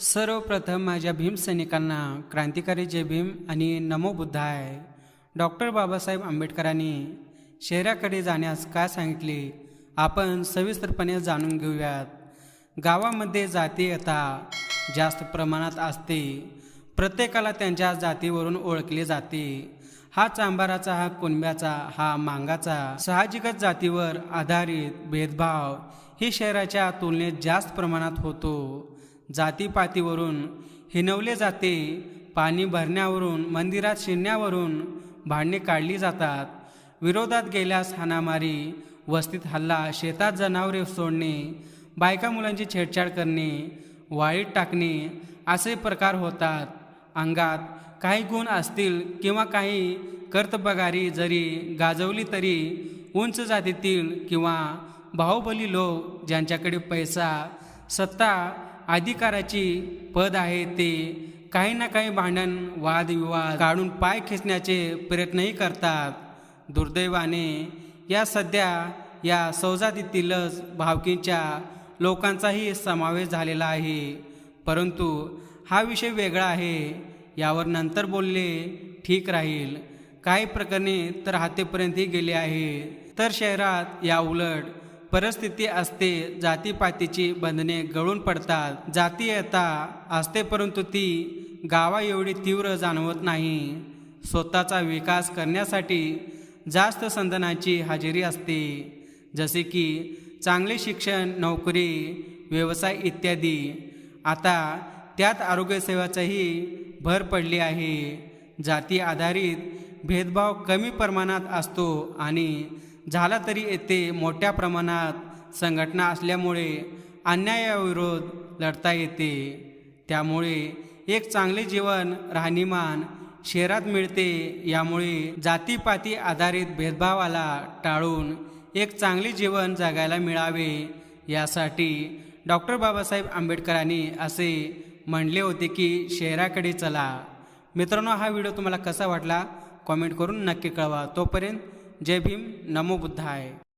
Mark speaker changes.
Speaker 1: सर्वप्रथम माझ्या भीम सैनिकांना क्रांतिकारी जय भीम आणि नमो बुद्धाय डॉक्टर बाबासाहेब आंबेडकरांनी शहराकडे जाण्यास का सांगितले आपण सविस्तरपणे जाणून घेऊयात. गावामध्ये जातीयता जास्त प्रमाणात असते. प्रत्येकाला त्यांच्या जातीवरून ओळखले जाते. हा चांभाराचा हा कुणब्याचा हा मांगाचा साहजिकच जातीवर आधारित भेदभाव ही शहराच्या तुलनेत जास्त प्रमाणात होतो. जातीपातीवरून हिनवले जाते. पाणी भरण्यावरून मंदिरात शिरण्यावरून भांडणे काढली जातात. विरोधात गेल्यास हाणामारी वस्तीत हल्ला शेतात जनावरे सोडणे बायका मुलांची छेडछाड करणे वाळीत टाकणे असे प्रकार होतात. अंगात काही गुण असतील किंवा काही कर्तबगारी जरी गाजवली तरी उंच जातीतील किंवा बाहुबली लोक ज्यांच्याकडे पैसा सत्ता अधिकाराची पद आहे ते काही ना काही भांडण वादविवाद काढून पाय खेचण्याचे प्रयत्नही करतात. दुर्दैवाने या सध्या या सौजातीतीलच भावकींच्या लोकांचाही समावेश झालेला आहे. परंतु हा विषय वेगळा आहे. यावर नंतर बोलले ठीक राहील. काही प्रकरणे तर हातेपर्यंतही गेले आहे तर शहरात या उलट परिस्थिती असते जातीपातीची बंधने गळून पडतात. जातीयता असते परंतु ती गावा एवढी तीव्र जाणवत नाही. स्वतःचा विकास करण्यासाठी जास्त संधनाची हजेरी असते. जसे की चांगले शिक्षण नोकरी व्यवसाय इत्यादी. आता त्यात आरोग्यसेवाचाही भर पडली आहे. जाती आधारित भेदभाव कमी प्रमाणात असतो आणि झाला तरी येथे मोठ्या प्रमाणात संघटना असल्यामुळे अन्यायाविरोध लढता येते. त्यामुळे एक चांगले जीवन राहणीमान शहरात मिळते यामुळे जातीपाती आधारित भेदभावाला टाळून एक चांगले जीवन जगायला मिळावे यासाठी डॉक्टर बाबासाहेब आंबेडकरांनी असे म्हणले होते की शहराकडे चला. मित्रांनो हा व्हिडिओ तुम्हाला कसा वाटला? कॉमेंट करून नक्की कळवा. तोपर्यंत जय भीम नमो बुद्धाय.